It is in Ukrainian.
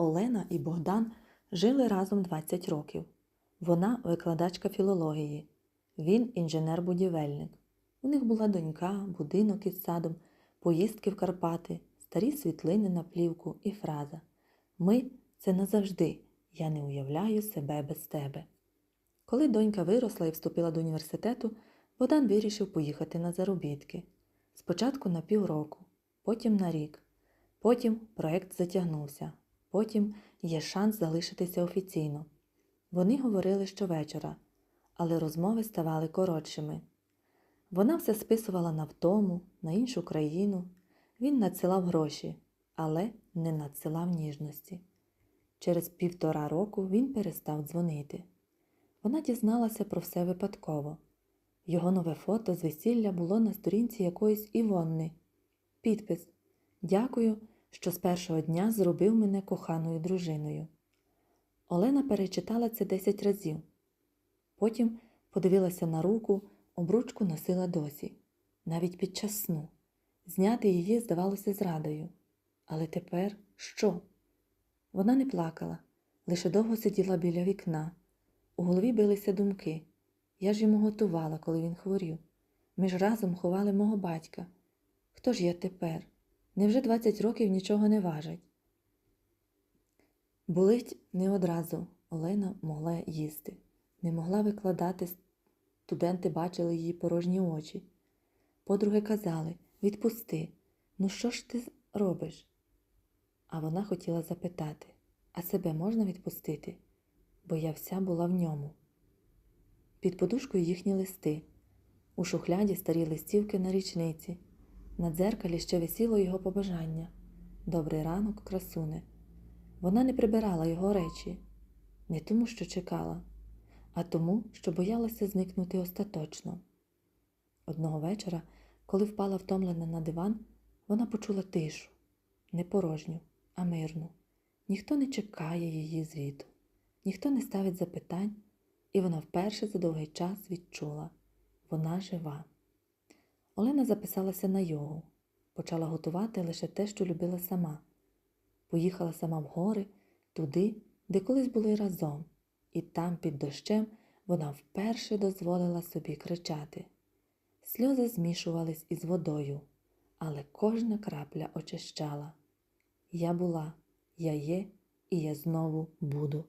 Олена і Богдан жили разом 20 років. Вона викладачка філології, він інженер-будівельник. У них була донька, будинок із садом, поїздки в Карпати, старі світлини на плівку і фраза Ми це назавжди. Я не уявляю себе без тебе. Коли донька виросла і вступила до університету, Богдан вирішив поїхати на заробітки. Спочатку на півроку, потім на рік. Потім проект затягнувся. Потім є шанс залишитися офіційно. Вони говорили щовечора, але розмови ставали коротшими. Вона все списувала на втому, на іншу країну. Він надсилав гроші, але не надсилав ніжності. Через півтора року він перестав дзвонити. Вона дізналася про все випадково. Його нове фото з весілля було на сторінці якоїсь Івонни. Підпис Дякую, що з першого дня зробив мене коханою дружиною. Олена перечитала це десять разів. Потім подивилася на руку, обручку носила досі, навіть під час сну. Зняти її здавалося зрадою. Але тепер що? Вона не плакала, лише довго сиділа біля вікна. У голові билися думки. Я ж йому готувала, коли він хворів. Ми ж разом ховали мого батька. Хто ж я тепер? Невже 20 років нічого не важить? Болить не одразу Олена могла їсти, не могла викладати. Студенти бачили її порожні очі. Подруги казали відпусти, ну що ж ти робиш? А вона хотіла запитати, а себе можна відпустити? Бо я вся була в ньому. Під подушкою їхні листи, у шухляді старі листівки на річниці, на дзеркалі ще висіло його побажання Добрий ранок, красуне. Вона не прибирала його речі, не тому, що чекала, а тому, що боялася зникнути остаточно. Одного вечора, коли впала втомлена на диван, вона почула тишу, не порожню, а мирну. Ніхто не чекає її звіту, ніхто не ставить запитань, і вона вперше за довгий час відчула вона жива. Олена записалася на йогу, почала готувати лише те, що любила сама. Поїхала сама в гори, туди, де колись були разом, і там, під дощем, вона вперше дозволила собі кричати. Сльози змішувались із водою, але кожна крапля очищала. Я була, я є, і я знову буду.